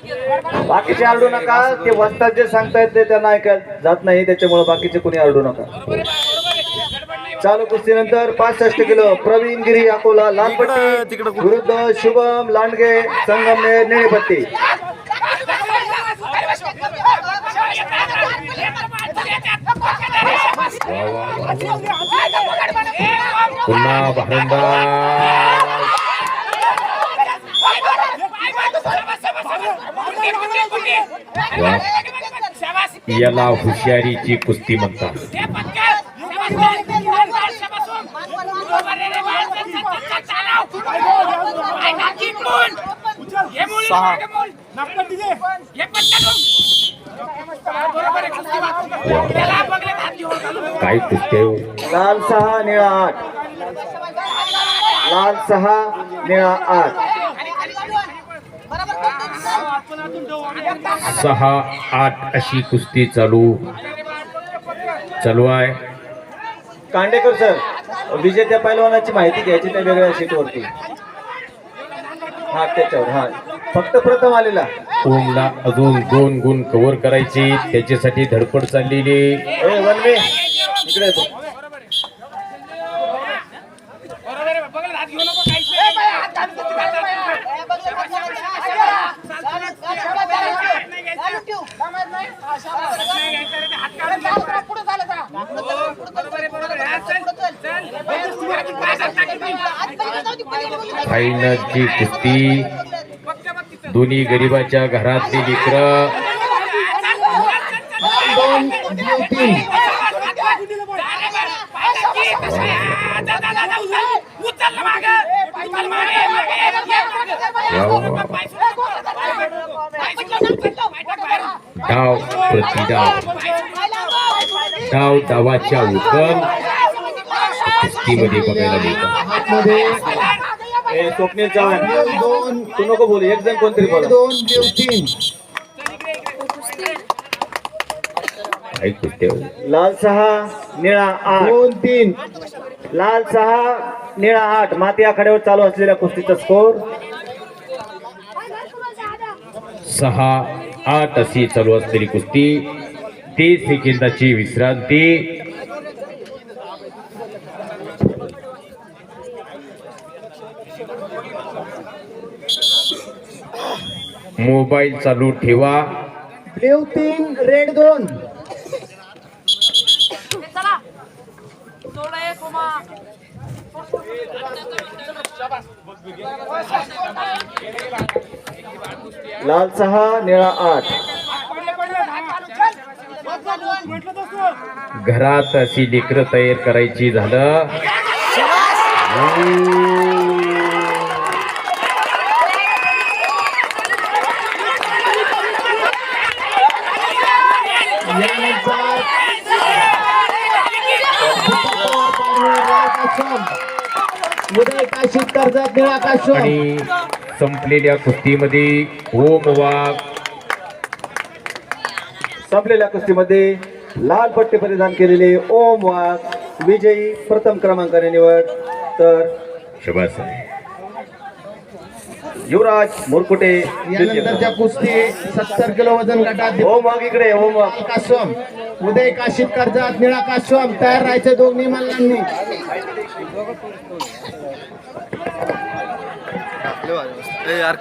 बाकीचे आरडू नका ते वस्तात जे सांगतायत ते त्यांना ऐकायला जात नाही त्याच्यामुळे बाकीचे कोणी आरडू नका. चालू कुस्तीनंतर पासष्ट किलो प्रवीण गिरी अकोला लालपट्टी विरुद्ध शुभम लांडगे संगमनेर निळीपट्टी पुन्हा भारंदा याला हुशारीची कुस्ती म्हणतात. काय कुस्ती हो? लाल सहा निळा आठ. लाल सहा निळा आठ. सहा आठ अशी कुस्ती चालू. चालू आहे. कांडेकर सर विजेत्या पैलवानाची माहिती घ्यायची त्या वेगळ्या शीटवरती हा त्याच्यावर हा. फक्त प्रथम आलेला. ओमला अजून दोन गुण कव्हर करायचे. त्याच्यासाठी धडपड चाललेली. इकडे फायनलची कुस्ती दोन्ही गरिबाच्या घरातली लेकरं डाव प्रतिडाव डाव. डावाच्या उकल कुस्तीमध्ये बघायला मिळतात स्वप्नील चव्हाण दोन तू नको बोलू एक जण कोणतरी बोला. दोन तीन हो? लाल सहा निळा आठ. दोन तीन. लाल सहा निळा आठ. माती आखाड्यावर चालू असलेल्या कुस्तीचा स्कोर? सहा आठ अशी चालू असलेली कुस्ती. तीस सेकंदाची विश्रांती. मोबाईल चालू ठेवा. ब्ल्यू तीन रेड दोन. लाल सहा निळा आठ. घरात अशी लेकरं तयार करायची झालं उदय काशीत कर्जत निळा काशो आणि संपलेल्या कुस्तीमध्ये ओम वाघ संपलेल्या कुस्तीमध्ये लाल पट्टी परिधान केलेले ओम वाघ विजयी प्रथम क्रमांकाने निवड. तर शबास युवराज मुरकुटे यानंतरच्या कुस्ती सत्तर किलो वजन गटात ओम वाघ इकडे ओम वाघ कासम उदय काशीत कर्जत निळा कासम तयार राहायचे दोन्ही मल्लांनी. यार